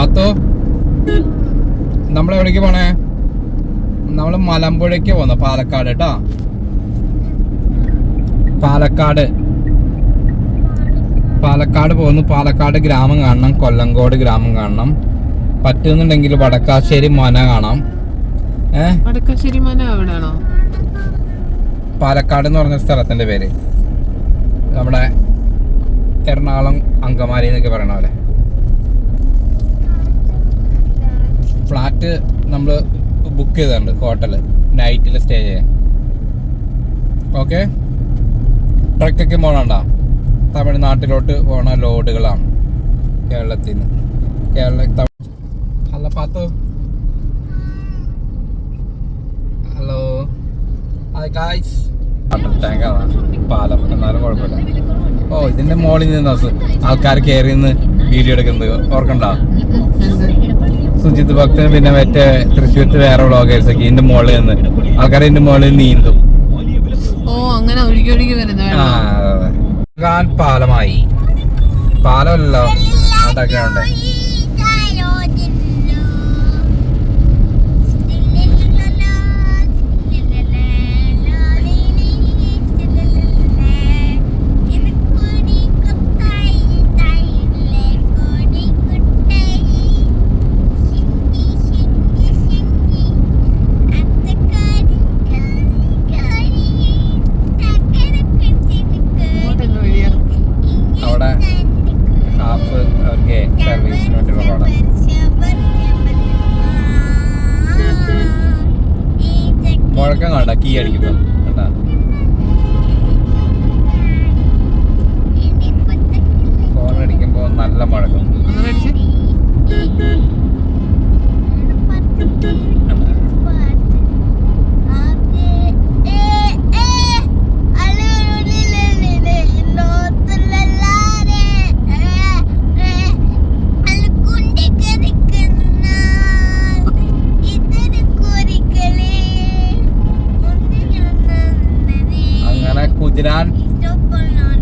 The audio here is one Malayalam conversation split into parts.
പാത്തോ? നമ്മൾ എവിടേക്ക് പോണേ? നമ്മൾ മലമ്പുഴയ്ക്ക് പോന്ന പാലക്കാട് കേട്ടാ പാലക്കാട്. പാലക്കാട് പോകുന്നു പാലക്കാട് ഗ്രാമം കാണണം കൊല്ലങ്കോട് ഗ്രാമം കാണണം. പറ്റുന്നുണ്ടെങ്കിൽ വടക്കാശ്ശേരി മന കാണാം. ഏ? വടക്കശ്ശേരി മന എവിടെയാണോ? പാലക്കാട് എന്ന് പറഞ്ഞ സ്ഥലത്തിന്റെ പേര്. നമ്മുടെ എറണാകുളം അങ്കമാലി എന്നൊക്കെ പറയണ പോലെ. ഫ്ലാറ്റ് നമ്മൾ ബുക്ക് ചെയ്തിട്ടുണ്ട് ഹോട്ടൽ നൈറ്റിൽ സ്റ്റേ ചെയ്യാൻ. ഓക്കെ ട്രക്കൊക്കെ പോകണണ്ട തമിഴ്നാട്ടിലോട്ട് പോണ ലോഡുകളാണ് കേരളത്തിൽ നിന്ന് കേരള ഹലോ അല്ല പാത്തു. Hello. Hi guys water tank പാലം എന്നാലും കുഴപ്പമില്ല. ഓ ഇതിന്റെ മോളിൽ നിന്ന് ആൾക്കാർ കയറി നിന്ന് വീഡിയോ എടുക്കുന്നത്. ഓർക്കണ്ട? സുജിത് ഭക്തൻ പിന്നെ മറ്റേ തൃശ്ശൂരത്ത് വേറെ വ്ളോഗേഴ്സ് ഒക്കെ ഇതിന്റെ മുകളിൽ നിന്ന്. ആൾക്കാർ ഇതിന്റെ മുകളിൽ നീന്തും. ഓ അങ്ങനെ ഒഴുകി ഒഴുകി വരുന്ന പാലമായി. പാലമല്ലോ അതൊക്കെ ഉണ്ട്.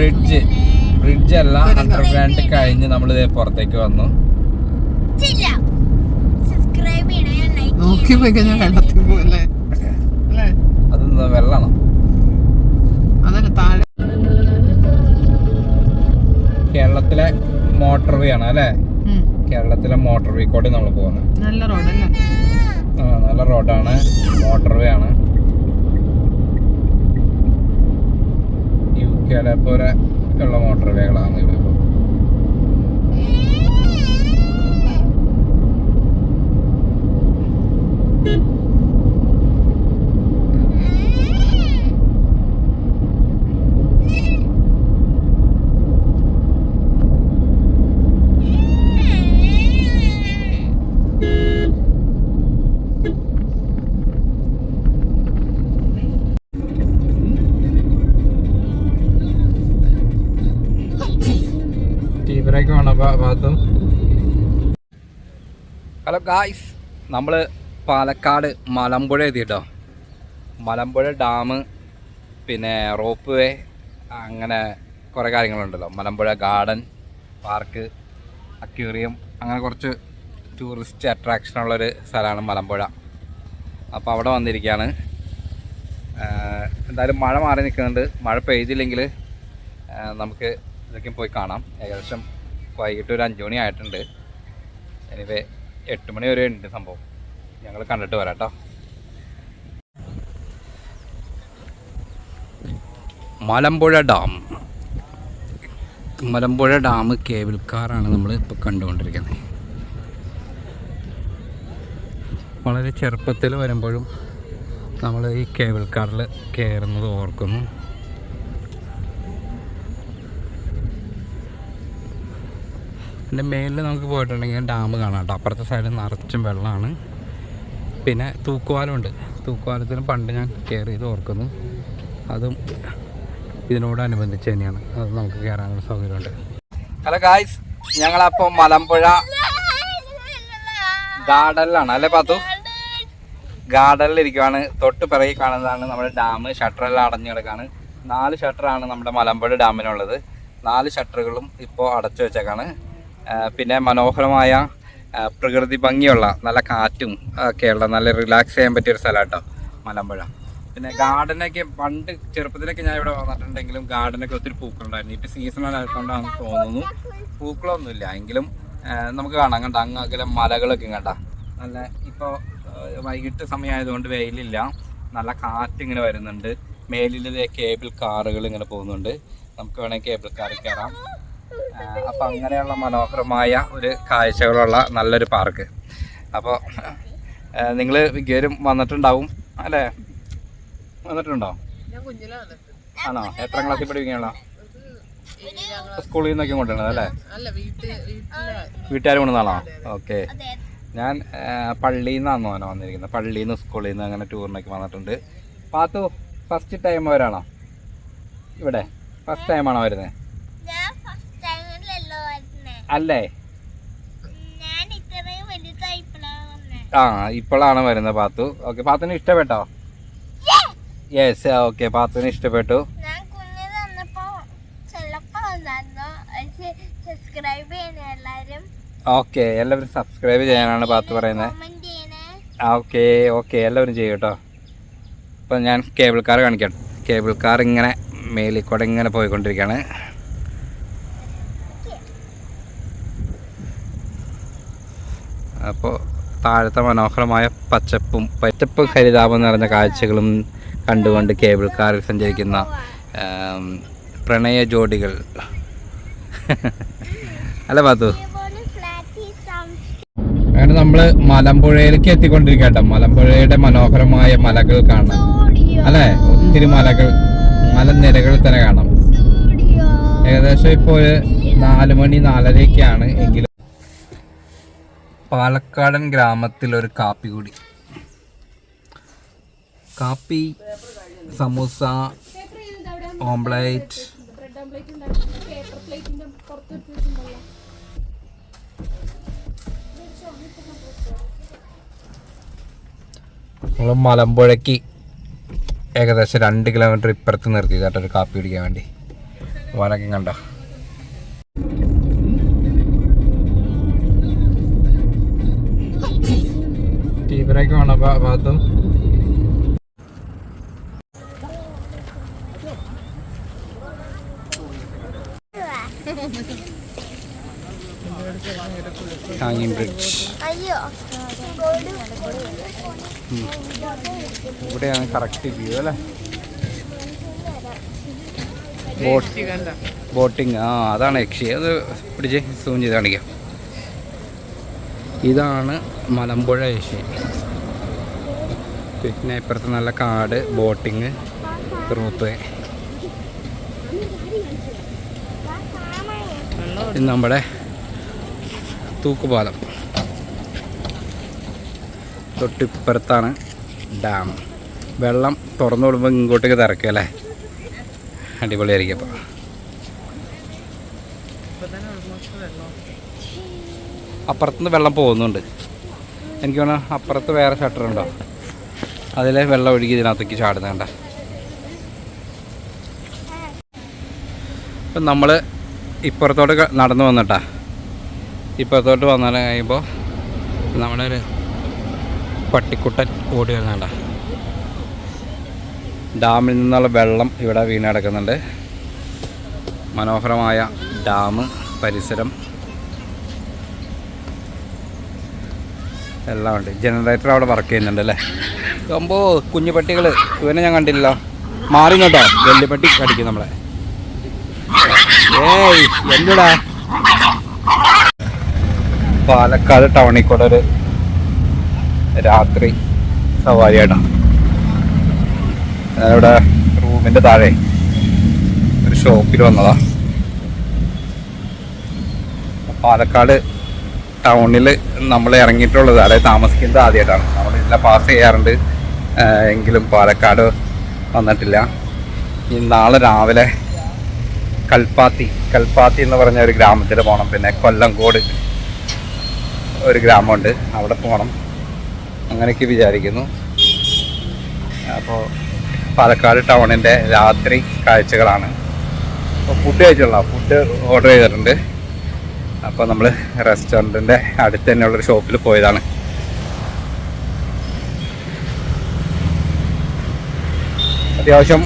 ബ്രിഡ്ജ് ബ്രിഡ്ജ് അല്ല അണ്ടർഗ്രാൻഡ് കഴിഞ്ഞ് നമ്മൾ പുറത്തേക്ക് വന്നു. നോക്കി പോയി കഴിഞ്ഞാൽ വെള്ളത്തിൽ പോകല്ലേ അല്ലേ? അത് വെള്ളമാണ് അതല്ല താഴെ. കേരളത്തിലെ മോട്ടോർ വേ ആണ് അല്ലേ. കേരളത്തിലെ മോട്ടോർ വേ കൂടി നമ്മൾ പോകുന്നത്. നല്ല റോഡല്ലേ ആ നല്ല റോഡാണ് മോട്ടോർ വേ ആണ്. കെയിലെ ഉള്ള മോട്ടോർ വേകളാണ് ഇപ്പോൾ ടീവരൊക്കെ ഭാഗത്തും ഹലോ ഗായ്സ് നമ്മൾ പാലക്കാട് മലമ്പുഴ എത്തിയിട്ടോ. മലമ്പുഴ ഡാം പിന്നെ റോപ്പ് വേ അങ്ങനെ കുറേ കാര്യങ്ങളുണ്ടല്ലോ. മലമ്പുഴ ഗാർഡൻ പാർക്ക് അക്യൂറിയം അങ്ങനെ കുറച്ച് ടൂറിസ്റ്റ് അട്രാക്ഷൻ ഉള്ളൊരു സ്ഥലമാണ് മലമ്പുഴ. അപ്പോൾ അവിടെ വന്നിരിക്കുകയാണ് എന്തായാലും മഴ മാറി നിൽക്കുന്നുണ്ട്. മഴ പെയ്തില്ലെങ്കിൽ നമുക്ക് ഇതൊക്കെ പോയി കാണാം. ഏകദേശം വൈകിട്ട് ഒരു അഞ്ച് മണി ആയിട്ടുണ്ട്. എനിവേ എട്ട് മണി വരെ ഉണ്ട് സംഭവം. ഞങ്ങൾ കണ്ടിട്ട് വരാം കേട്ടോ Malampuzha dam. Malampuzha dam cable കാറാണ് നമ്മൾ ഇപ്പോൾ കണ്ടുകൊണ്ടിരിക്കുന്നത്. വളരെ ചെറുപ്പത്തിൽ വരുമ്പോഴും നമ്മൾ ഈ കേബിൾ കാറിൽ കയറുന്നത് ഓർക്കുന്നു. എന്റെ മേലിൽ നമുക്ക് പോയിട്ടുണ്ടെങ്കിൽ ഡാം കാണാം കേട്ടോ. അപ്പുറത്തെ സൈഡിൽ നിറച്ചും വെള്ളമാണ്. പിന്നെ തൂക്കുവാലമുണ്ട് തൂക്കുപാലത്തിന് പണ്ട് ഞാൻ കയറിയത് ഓർക്കുന്നു. അതും ഇതിനോടനുബന്ധിച്ച് തന്നെയാണ്. അത് നമുക്ക് കയറാനുള്ള സൗകര്യമുണ്ട്. ഹലോ ഗായ്സ് ഞങ്ങളപ്പോൾ മലമ്പുഴ ഗാർഡനിലാണ് അല്ലേ പാത്തു? ഗാർഡനിൽ ഇരിക്കുവാണ്. തൊട്ട് പിറകെ കാണുന്നതാണ് നമ്മുടെ ഡാം. ഷട്ടറെല്ലാം അടഞ്ഞു കിടക്കാണ്. നാല് ഷട്ടറാണ് നമ്മുടെ മലമ്പുഴ ഡാമിനുള്ളത്. നാല് ഷട്ടറുകളും ഇപ്പോൾ അടച്ചു വെച്ചേക്കാണ്. പിന്നെ മനോഹരമായ പ്രകൃതി ഭംഗിയുള്ള നല്ല കാറ്റും ഒക്കെയുള്ള നല്ല റിലാക്സ് ചെയ്യാൻ പറ്റിയ ഒരു സ്ഥലം കേട്ടോ മലമ്പുഴ. പിന്നെ ഗാർഡനൊക്കെ പണ്ട് ചെറുപ്പത്തിലൊക്കെ ഞാൻ ഇവിടെ വന്നിട്ടുണ്ടെങ്കിലും ഗാർഡനൊക്കെ ഒത്തിരി പൂക്കളുണ്ടായിരുന്നു ഇപ്പം സീസണൽ ആയതുകൊണ്ടാണെന്ന് തോന്നുന്നു. പൂക്കളൊന്നുമില്ല. എങ്കിലും നമുക്ക് കാണാം. കണ്ട? അങ്ങ് അകലെ മലകളൊക്കെ കണ്ട? നല്ല ഇപ്പോൾ വൈകിട്ട് സമയമായതുകൊണ്ട് വെയിലില്ല. നല്ല കാറ്റ് ഇങ്ങനെ വരുന്നുണ്ട്. മേലിൽ കേബിൾ കാറുകൾ ഇങ്ങനെ പോകുന്നുണ്ട്. നമുക്ക് വേണമെങ്കിൽ കേബിൾ കാറിൽ കയറാം. അപ്പം അങ്ങനെയുള്ള മനോഹരമായ ഒരു കാഴ്ചകളുള്ള നല്ലൊരു പാർക്ക്. അപ്പോൾ നിങ്ങൾ വിഗരും വന്നിട്ടുണ്ടാവും അല്ലേ? വന്നിട്ടുണ്ടോ? ആണോ? എത്ര ക്ലാസ്സിൽ ഞങ്ങൾ സ്കൂളിൽ നിന്നൊക്കെ കൊണ്ടുവരണത് അല്ലേ? വീട്ടുകാർ കൊണ്ടുവന്നാണോ? ഓക്കെ. ഞാൻ പള്ളിയിൽ നിന്നാണ് മോനെ വന്നിരിക്കുന്നത്. പള്ളിയിൽ നിന്ന് സ്കൂളിൽ നിന്ന് അങ്ങനെ ടൂറിനൊക്കെ വന്നിട്ടുണ്ട്. പാത്തു ഫസ്റ്റ് ടൈം അവരാണോ? ഇവിടെ. ഫസ്റ്റ് ടൈമാണോ വരുന്നത് ഞാൻ ഫസ്റ്റ് ടൈമിലല്ലോ വരുന്നേ അല്ലേ? ആ ഇപ്പോഴാണ് വരുന്നത് പാത്തു. ഓക്കെ പാത്തിന് ഇഷ്ടപ്പെട്ടോ? യെസ് ഓക്കെ പാത്തിന് ഇഷ്ടപ്പെട്ടു. ഓക്കെ എല്ലാവരും സബ്സ്ക്രൈബ് ചെയ്യാനാണ് പാത്തു പറയുന്നത് ഓക്കെ ഓക്കെ എല്ലാവരും ചെയ്യും കേട്ടോ. അപ്പം ഞാൻ കേബിൾ കാർ കാണിക്കാം. കേബിൾ കാർ ഇങ്ങനെ മേലിൽ കൂടെ ഇങ്ങനെ പോയിക്കൊണ്ടിരിക്കുകയാണ് അപ്പോൾ താഴത്തെ മനോഹരമായ പച്ചപ്പും പച്ചപ്പ് ഹരിതാപം നിറഞ്ഞ കാഴ്ചകളും കണ്ടുകൊണ്ട് കേബിൾ കാറിൽ സഞ്ചരിക്കുന്ന പ്രണയ ജോഡികൾ. അല്ല ഫ്ലാറ്റ് അങ്ങനെ നമ്മൾ മലമ്പുഴയിലേക്ക് എത്തിക്കൊണ്ടിരിക്കട്ടെ മലമ്പുഴയുടെ മനോഹരമായ മലകൾ കാണാം. അല്ലേ? ഒത്തിരി മലകൾ മലനിരകൾ തന്നെ കാണാം. ഏകദേശം ഇപ്പോൾ നാല് മണി നാലരയൊക്കെയാണ് എങ്കിലും പാലക്കാടൻ ഗ്രാമത്തിൽ ഒരു കാപ്പി കൂടി. കാപ്പി സമൂസ ഓംപ്ലേറ്റ്. നമ്മൾ മലമ്പുഴയ്ക്ക് ഏകദേശം രണ്ട് കിലോമീറ്റർ ഇപ്പുറത്ത് നിർത്തി കേട്ടോ ഒരു കാപ്പി കുടിക്കാൻ വേണ്ടി. വനക്കം കണ്ടോ? ടീ ബ്രേക്ക് വേണോ ഭാഗത്തും ഹാങ്ങിങ് ബ്രിഡ്ജ് അയ്യോ. ഇവിടെയാണ് കറക്റ്റ് വ്യൂ അല്ലേ? ബോട്ടിങ് ആ അതാണ് യക്ഷി. അത് പിടിച്ച് സൂം ചെയ്ത് കാണിക്കാം. ഇതാണ് മലമ്പുഴ യക്ഷി. പിന്നെ ഇപ്പുറത്ത് നല്ല കാട് ബോട്ടിങ് റൂപ്പ് നമ്മുടെ തൂക്കുപാലം. തൊട്ടിപ്പുറത്താണ് ഡാം. വെള്ളം തുറന്നു വിടുമ്പോൾ ഇങ്ങോട്ടേക്ക് തിറക്കുക അല്ലേ? അടിപൊളിയായിരിക്കും അപ്പോൾ അപ്പുറത്തുനിന്ന് വെള്ളം പോകുന്നുണ്ട്. എനിക്ക് വേണം അപ്പുറത്ത് വേറെ ഷട്ടർ ഉണ്ടോ? അതിൽ വെള്ളം ഒഴുകി ഇതിനകത്തേക്ക് ചാടുന്നുണ്ട് ഇപ്പം നമ്മൾ ഇപ്പുറത്തോട്ട് നടന്നു വന്നിട്ടാ. ഇപ്പുറത്തോട്ട് വന്നാൽ കഴിയുമ്പോൾ നമ്മുടെ ഒരു പട്ടിക്കുട്ടൻ ഓടി വരുന്നുണ്ട. ഡാമിൽ നിന്നുള്ള വെള്ളം ഇവിടെ വീണ് കിടക്കുന്നുണ്ട്. മനോഹരമായ ഡാം പരിസരം. എല്ലാം ഉണ്ട്. ജനറേറ്റർ അവിടെ വർക്ക് ചെയ്യുന്നുണ്ട് അല്ലേ? അമ്പോ കുഞ്ഞു പട്ടികൾ ഇവനെ ഞാൻ കണ്ടില്ല മാറി കേട്ടോ വലിയ പട്ടി കടിക്കും നമ്മളെ. ഏയ് എന്തുടാ? പാലക്കാട് ടൗണിൽ കൂടെ ഒരു രാത്രി സവാരിയാട്ടാ. ഞാനിവിടെ റൂമിന്റെ താഴെ ഒരു ഷോപ്പിൽ വന്നതാ. പാലക്കാട് ടൗണിൽ നമ്മൾ ഇറങ്ങിയിട്ടുള്ളത് അതായത് താമസിക്കുന്നത് ആദ്യമായിട്ടാണ്. നമ്മൾ ഇതിലെ പാസ് ചെയ്യാറുണ്ട്. എങ്കിലും പാലക്കാട് വന്നിട്ടില്ല. ഈ നാളെ രാവിലെ കൽപ്പാത്തി കൽപ്പാത്തി എന്ന് പറഞ്ഞ ഒരു ഗ്രാമത്തിൽ പോകണം പിന്നെ കൊല്ലങ്കോട് ഒരു ഗ്രാമമുണ്ട്. അവിടെ പോകണം അങ്ങനെയൊക്കെ വിചാരിക്കുന്നു. അപ്പോൾ പാലക്കാട് ടൗണിന്റെ രാത്രി കാഴ്ചകളാണ്. അപ്പോൾ ഫുഡ് കഴിച്ചുള്ള ഫുഡ് ഓർഡർ ചെയ്തിട്ടുണ്ട്. അപ്പോൾ നമ്മൾ റെസ്റ്റോറന്റിന്റെ അടുത്ത് തന്നെയുള്ളൊരു ഷോപ്പിൽ പോയതാണ്. അത്യാവശ്യം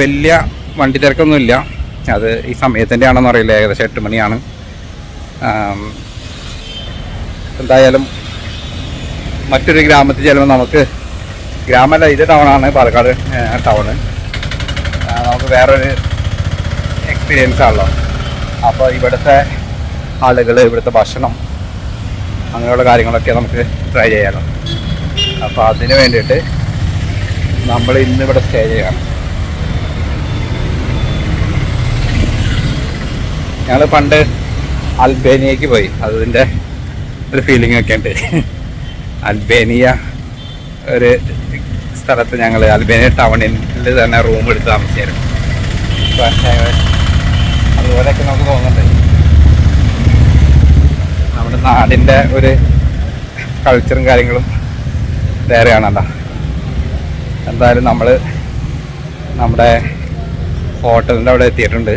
വലിയ വണ്ടി തിരക്കൊന്നുമില്ല. അത് ഈ സമയത്തിന്റെ ആണെന്ന് അറിയില്ല. ഏകദേശം എട്ട് മണിയാണ്. എന്തായാലും മറ്റൊരു ഗ്രാമത്തിൽ ചെല്ലുമ്പോൾ നമുക്ക് ഗ്രാമമല്ല ഇത് ടൗണാണ് പാലക്കാട് ടൗണ്. നമുക്ക് വേറൊരു എക്സ്പീരിയൻസ് ആണല്ലോ. അപ്പോൾ ഇവിടുത്തെ ആളുകൾ ഇവിടുത്തെ ഭക്ഷണം അങ്ങനെയുള്ള കാര്യങ്ങളൊക്കെ നമുക്ക് ട്രൈ ചെയ്യാമല്ലോ അപ്പോൾ അതിന് വേണ്ടിയിട്ട് നമ്മൾ ഇന്നിവിടെ സ്റ്റേ ചെയ്യണം. ഞങ്ങൾ പണ്ട് അൽബേനിയക്ക് പോയി. അതിന്റെ ഒരു ഫീലിംഗ് ഒക്കെ ഉണ്ട്. അൽബേനിയ ഒരു സ്ഥലത്ത് ഞങ്ങൾ അൽബേനിയ ടൗണിൽ തന്നെ റൂം എടുത്ത് താമസിച്ചായിരുന്നു അതുപോലെയൊക്കെ നമുക്ക് തോന്നുന്നുണ്ട്. നാടിന്റെ ഒരു കൾച്ചറും കാര്യങ്ങളും വേറെയാണല്ലോ എന്തായാലും നമ്മൾ നമ്മുടെ ഹോട്ടലിന്റെ അവിടെ എത്തിയിട്ടുണ്ട്.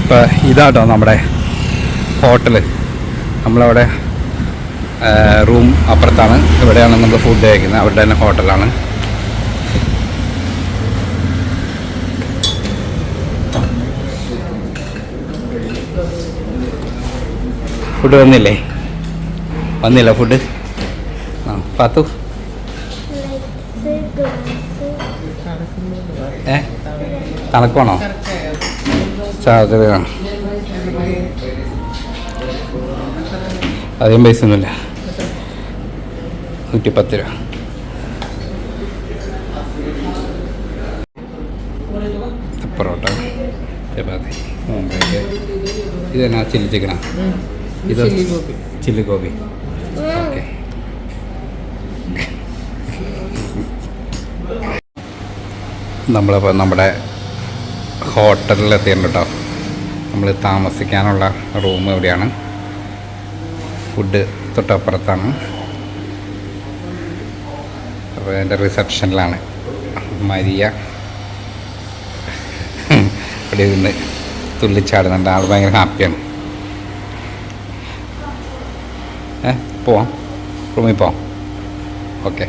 ഇപ്പം ഇതാട്ടോ നമ്മുടെ ഹോട്ടൽ. നമ്മളവിടെ റൂം അപ്പുറത്താണ്. ഇവിടെയാണ് നമ്മൾ ഫുഡ് കഴിക്കുന്നത്. അവരുടെ തന്നെ ഹോട്ടലാണ്. ഫുഡ് വന്നില്ലേ? വന്നില്ല ഫുഡ് ആ പാത്തു. ഏ? തണുപ്പാണോ? ചാർജർ അധികം പൈസ ഒന്നുമില്ല. നൂറ്റിപ്പത്ത് രൂപ. പൊറോട്ട ചപ്പാത്തി ഇതെന്നാ ചില്ലി ചിക്കനാ ഇത് ചില്ലി ഗോപി ഓക്കെ. നമ്മളിപ്പോൾ നമ്മുടെ ഹോട്ടലിൽ എത്തിയിട്ടുണ്ട് കേട്ടോ നമ്മൾ താമസിക്കാനുള്ള റൂം എവിടെയാണ് ഫുഡ് തൊട്ടപ്പുറത്താണ്. അപ്പോൾ എന്റെ റിസപ്ഷനിലാണ് മരിയ. ഇവിടെ ഇരുന്ന് തുള്ളിച്ചാടുന്നുണ്ട്. ആൾ ഭയങ്കര ഹാപ്പിയാണ് ഏ പോവാം. റൂമിൽ പോവാം. ഓക്കെ.